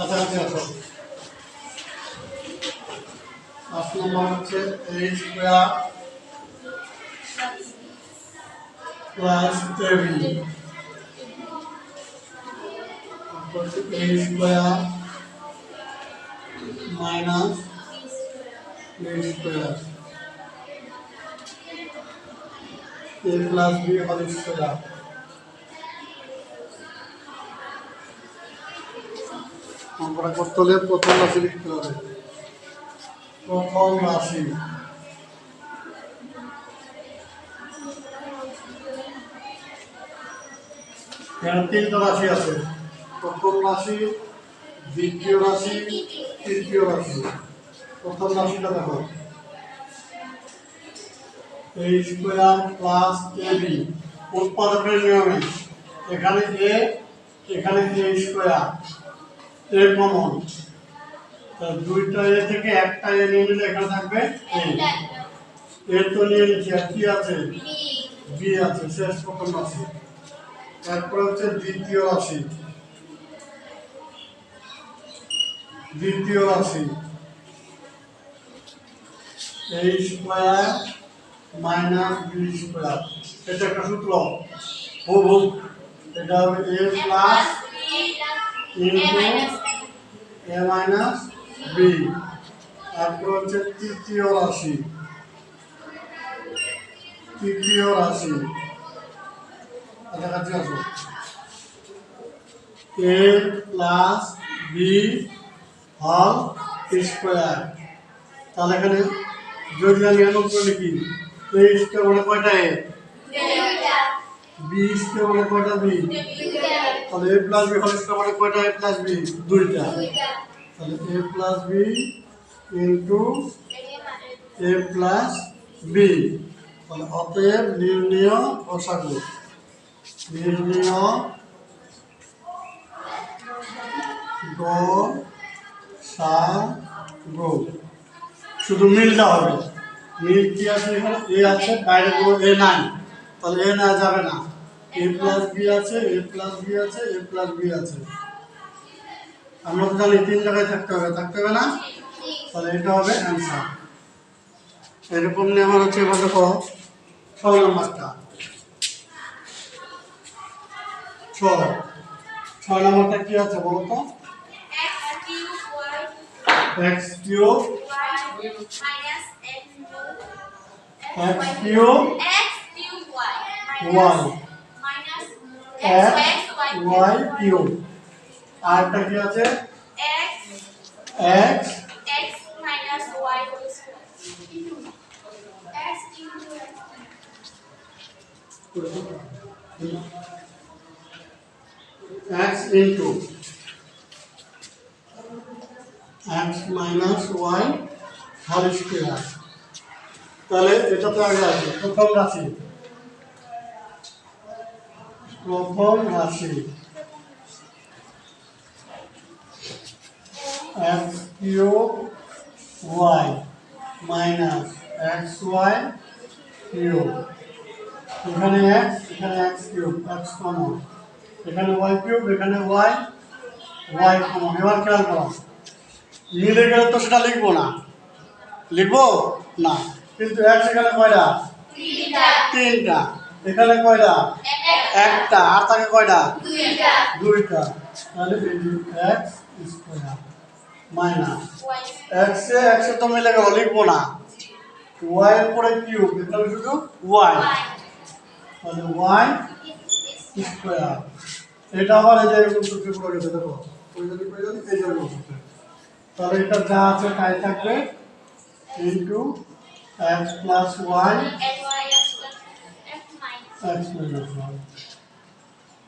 কাছাকাছি আসো পাঁচ নম্বর হচ্ছে H square plus AB H square minus B square A plus B whole square অঙ্কটা করতে হলে প্রথম রাশি লিখতে হবে। প্রথম রাশি এখানে তিনটা রাশি আছে। প্রথম রাশি, দ্বিতীয় রাশি, তৃতীয় রাশি। প্রথম রাশিটা দেখো। এই স্কোয়ার প্লাস এ বি উৎপাদকের নিয়মে। এখানে এ এখানে এ স্কোয়ার এ কমন তা দুইটা এ থেকে একটা এ নিয়ে নিলে এখানে থাকবে এ। তো নিয়ে নিচ্ছি আর কি আছে? বি। আছে শেষ প্রথম রাশি তারপরে হচ্ছে দ্বিতীয় রাশি। দ্বিতীয় রাশি। এই স্কোয়ার মাইনাস বি স্কোয়ার। এটা একটা সূত্র। হুব হুব এটা হবে A plus into A minus B তারপর হচ্ছে তৃতীয় রাশি। তৃতীয় রাশি। কাছাকাছি আসো। A plus B whole square তাহলে এখানে যদি আমি এমন করে লিখি এ স্কোয়ার মানে কয়টা এ বি স্কোয়ার মানে কয়টা বি তাহলে A plus B whole square মানে কয়টা? এ প্লাস বি দুইটা। তাহলে A plus B into A plus B তাহলে অতএব নির্ণয় বসাগু নির্ণয় গ সা গো। শুধু মিলটা হবে। মিল কি আছে এখানে? এ আছে বাইরে কোনো এ নাই। তাহলে এ না যাবে না। এ প্লাস বি আছে এ প্লাস বি আছে এ প্লাস বি আছে। আমরা তো জানি তিন জায়গায় থাকতে হবে থাকতে হবে না? তাহলে এটা হবে অ্যান্সার এরকম নিয়ে আমার হচ্ছে এবার দেখো ছয় নম্বরটা। ছয়। ছয় নম্বরটা কি আছে বলো তো? X cube X cube Y X Y cube আরেকটা কি আছে? X X X minus Y whole square. তাহলে এটা তো আগে আছে প্রথম রাশি। প্রথম রাশি। X cube Y minus X Y cube এখানে এক্স এখানে এক্স কিউব এক্স কমন। এখানে ওয়াই কিউব এখানে ওয়াই ওয়াই কমন। এবার খেয়াল করো। মিলে গেলে তো সেটা লিখব না। লিখব? না। কিন্তু এক্স এখানে কয়টা? তিনটা। এখানে কয়টা? একটা আর থাকে কয়টা? দুইটা। তাহলে এক্স স্কোয়ার মাইনাস এক্সে এক্সে তো মিলে গেল লিখব না। ওয়াই এর পরে কিউব এখানে শুধু ওয়াই তাহলে ওয়াই স্কোয়ার এটা আবার এই যে এরকম সূত্রে পড়ে গেছে দেখো। পড়ে যাবে এই যে এরকম সূত্রে। তাহলে এটা যা আছে তাই থাকবে into X plus Y X minus Y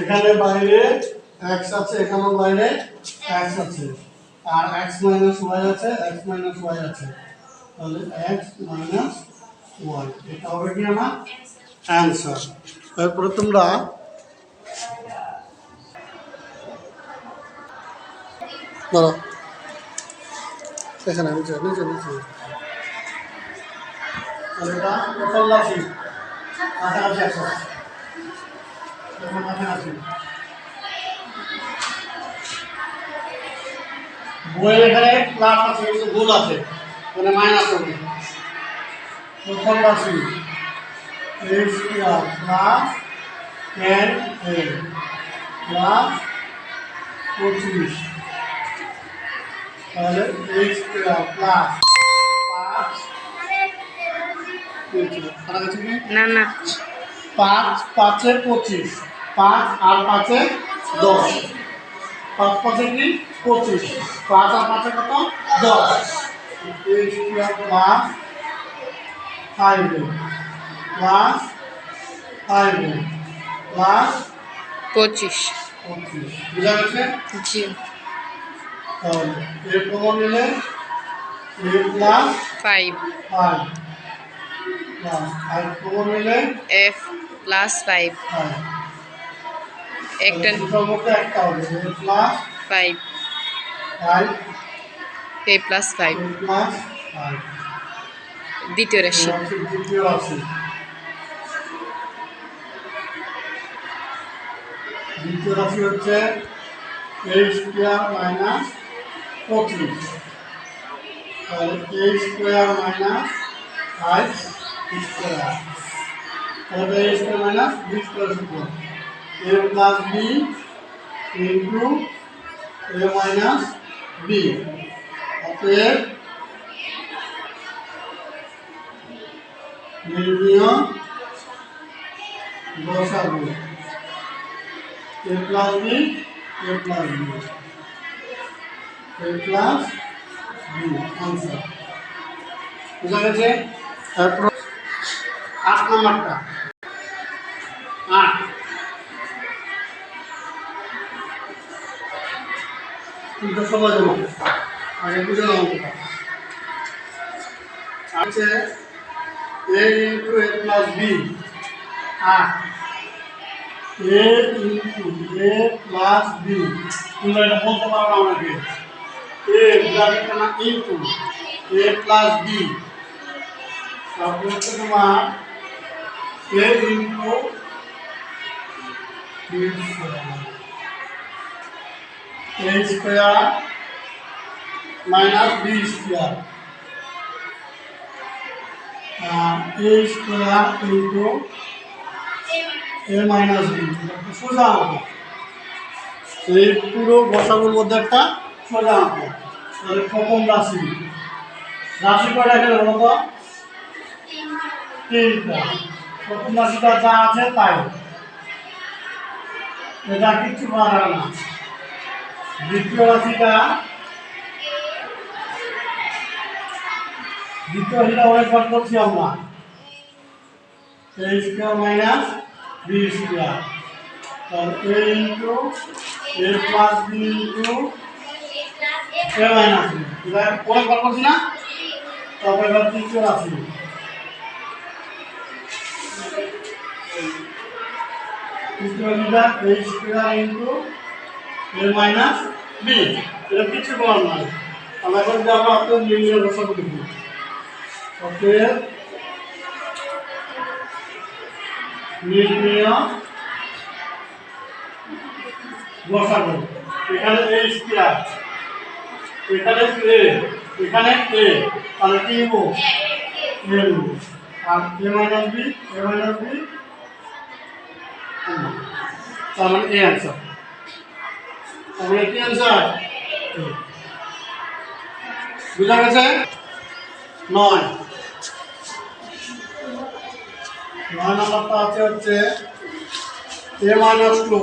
এখানে বাইরে এক্স আছে, এখানেও বাইরে এক্স আছে। আর এক্স ওয়াই আছে এক্স ওয়াই আছে। তাহলে এক্স মাইনাস এটা হবে কি আমার অ্যান্সার তারপরে তোমরা ধরো, এখানে নিচে নিচে নিচে। এটা প্রথম রাশি কাছাকাছি কাছাকাছি এখানে প্লাস আছে কিন্তু ভুল আছে মানে মাইনাস হবে। প্রথম রাশি H square plus ten A plus পঁচিশ। তাহলে এইচ স্কোয়ার প্লাস পাঁচ না না। পাঁচ পাঁচে পঁচিশ পাঁচ আর পাঁচে দশ। পাঁচ পাঁচে কি? পঁচিশ। পাঁচ আর পাঁচে কত? দশ। Plus five plus five plus পঁচিশ। পঁচিশ। বুঝা গেছে? জি। তাহলে এর কমন নিলে A plus five five plus five common নিলে এফ প্লাস ফাইভ ফাইভ একটা প্লাস ফাইভ এ প্লাস দ্বিতীয় রাশি। রাশি। দ্বিতীয় রাশি হচ্ছে এইচ স্কোয়ার মাইনাস পঁচিশ তাহলে H square minus five square তাহলে H square minus B square সূত্র A plus B into A minus B অতএব নির্ণীয় বসাবো A plus B A plus B A plus আট নম্বরটা আট কিন্তু সবাই জমা আগে বুঝে নাও অঙ্কটা আছে a into a plus b R a into a plus b তোমরা এটা বলতে পারো না আমাকে a ব্র্যাকেটটা না into a plus b তারপর হচ্ছে তোমার a into a square minus b square a square into A minus B সোজা অঙ্ক এই পুরো বসাগুর মধ্যে একটা সোজা অঙ্ক তাহলে প্রথম রাশি রাশি কয়টা এখানে বলো তো তিনটা প্রথম রাশিটা যা আছে তাই এটা কিচ্ছু যাবে না। দ্বিতীয় রাশিটা দ্বিতীয় হিটা অনেকবার করছি আমরা। A square minus B square তাহলে A into A plus B into A minus B এটা অনেকবার করছি না? তারপরে এবার তৃতীয় রাশি এ মাইনাস বি এটা কিছু করার নাই। আমরা এখন এ স্কোয়ার এখানে এখানে এ তাহলে কি নেব আর এ মাইনাস মাইনাস বি তার মানে এ অ্যান্সার তার মানে কি অ্যান্সার বুঝা গেছে? নয়। নয় নম্বরটা আছে হচ্ছে এ মাইনাস টু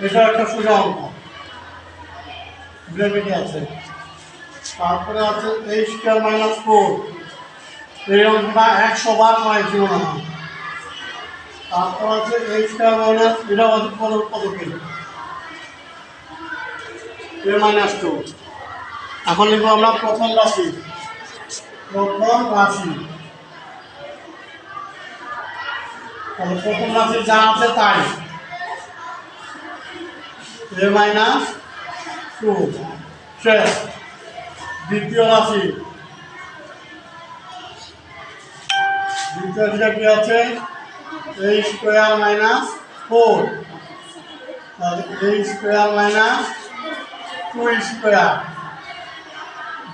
এটা একটা সোজা অঙ্ক। ব্রেকেটে আছে। তারপরে আছে এই স্কোয়ার মাইনাস ফোর এই অঙ্কটা একশো বার পাইছি মনে হয় তারপর আছে স্কোয়ার মাইনাস এটা অধিক পদ পদকে এ মাইনাস টু এখন লিখব আমরা প্রথম রাশি। প্রথম রাশি। তাহলে প্রথম রাশি যা আছে তাই। এ মাইনাস টু শেষ। দ্বিতীয় রাশি। দ্বিতীয় রাশিটা কি আছে? এ স্কোয়ার মাইনাস ফোর তাহলে A square minus two square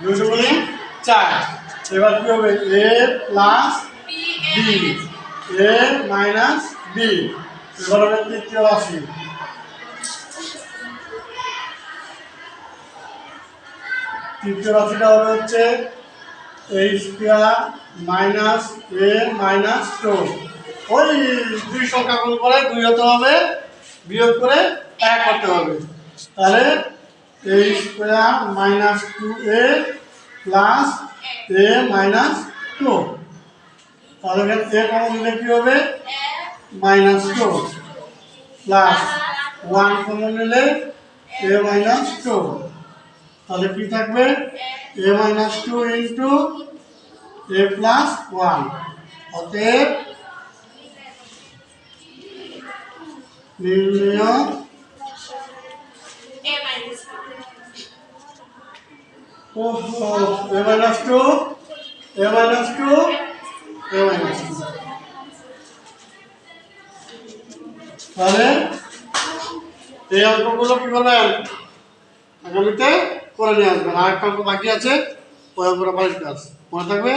দুশো গুলি চার। এবার কি হবে? A plus B A minus B এবার হবে তৃতীয় রাশি। তৃতীয় রাশিটা হবে হচ্ছে A square minus A minus two ওই দুই সংখ্যা গুণ করে দুই হতে হবে, বিয়োগ করে এক হতে হবে। তাহলে A square minus two A plus A minus two তাহলে এ কমন দিলে কী হবে? Minus two plus one common নিলে এ মাইনাস টু তাহলে কি থাকবে? A minus two into A plus one অতএব নির্ণয় টু টু এ এই অঙ্কগুলো কি করবেন আগামীতে করে নিয়ে আসবেন। আর একটা অঙ্ক বাকি আছে ওই অঙ্কটা বাড়িতে আছে। মনে থাকবে?